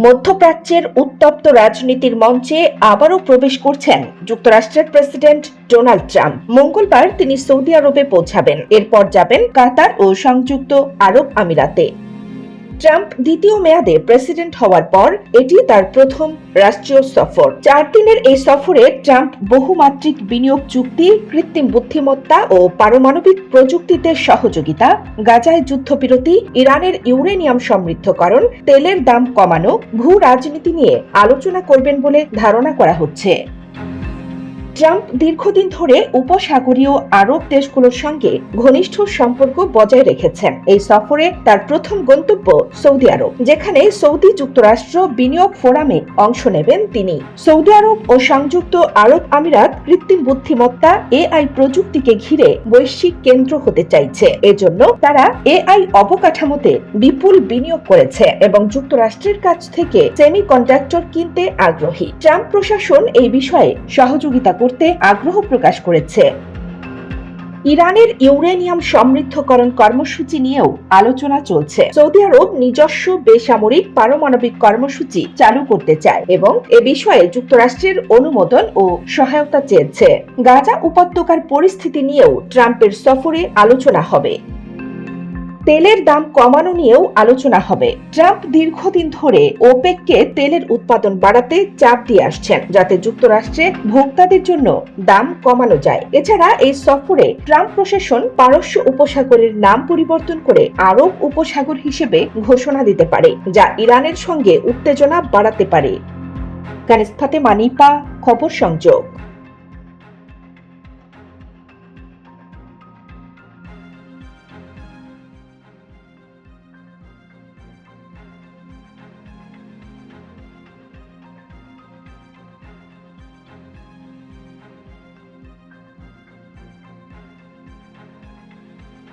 মধ্যপ্রাচ্যের উত্তপ্ত রাজনীতির মঞ্চে আবারও প্রবেশ করছেন যুক্তরাষ্ট্রের প্রেসিডেন্ট ডোনাল্ড ট্রাম্প। মঙ্গলবার তিনি সৌদি আরবে পৌঁছাবেন। এরপর যাবেন কাতার ও সংযুক্ত আরব আমিরাতে। ট্রাম্প দ্বিতীয় মেয়াদে প্রেসিডেন্ট হওয়ার পর এটি তার প্রথম রাষ্ট্রীয় সফর। চার দিনের এই সফরে ট্রাম্প বহুমাত্রিক বিনিয়োগ চুক্তি, কৃত্রিম বুদ্ধিমত্তা ও পারমাণবিক প্রযুক্তিতে সহযোগিতা, গাজায় যুদ্ধবিরতি, ইরানের ইউরেনিয়াম সমৃদ্ধকরণ, তেলের দাম কমানো ভূ রাজনীতি নিয়ে আলোচনা করবেন বলে ধারণা করা হচ্ছে। ট্রাম্প দীর্ঘদিন ধরে উপসাগরীয় আরব দেশগুলোর সঙ্গে ঘনিষ্ঠ সম্পর্ক বজায় রেখেছেন। এই সফরে তার প্রথম গন্তব্য সৌদি আরব, যেখানে সৌদি যুক্তরাষ্ট্র বিনিয়োগ ফোরামে অংশ নেবেন তিনি। সৌদি আরব ও সংযুক্ত আরব আমিরাত কৃত্রিম বুদ্ধিমত্তা, এআই প্রযুক্তিকে ঘিরে বৈশ্বিক কেন্দ্র হতে চাইছে। এজন্য তারা এআই অবকাঠামোতে বিপুল বিনিয়োগ করেছে এবং যুক্তরাষ্ট্রের কাছ থেকে সেমি কন্ডাক্টর কিনতে আগ্রহী। ট্রাম্প প্রশাসন এই বিষয়ে সহযোগিতা করতে আগ্রহ প্রকাশ করেছে। ইরানের ইউরেনিয়াম সমৃদ্ধকরণ কর্মসূচি নিয়েও আলোচনা চলছে। সৌদি আরব নিজস্ব বেসামরিক পারমাণবিক কর্মসূচি চালু করতে চায় এবং এ বিষয়ে যুক্তরাষ্ট্রের অনুমোদন ও সহায়তা চেয়েছে। গাজা উপত্যকার পরিস্থিতি নিয়েও ট্রাম্পের সফরে আলোচনা হবে। তেলের দাম কমানো নিয়েও আলোচনা হবে। ট্রাম্প দীর্ঘদিন ধরে ওপেককে তেলের উৎপাদন বাড়াতে চাপ দিয়ে আসছেন, যাতে যুক্তরাষ্ট্রে ভোক্তাদের জন্য দাম কমানো যায়। এছাড়া এই সফরে ট্রাম্প প্রশাসন পারস্য উপসাগরের নাম পরিবর্তন করে আরব উপসাগর হিসেবে ঘোষণা দিতে পারে, যা ইরানের সঙ্গে উত্তেজনা বাড়াতে পারে। কানিস ফাতেমা নিপা খবর সংযোগ।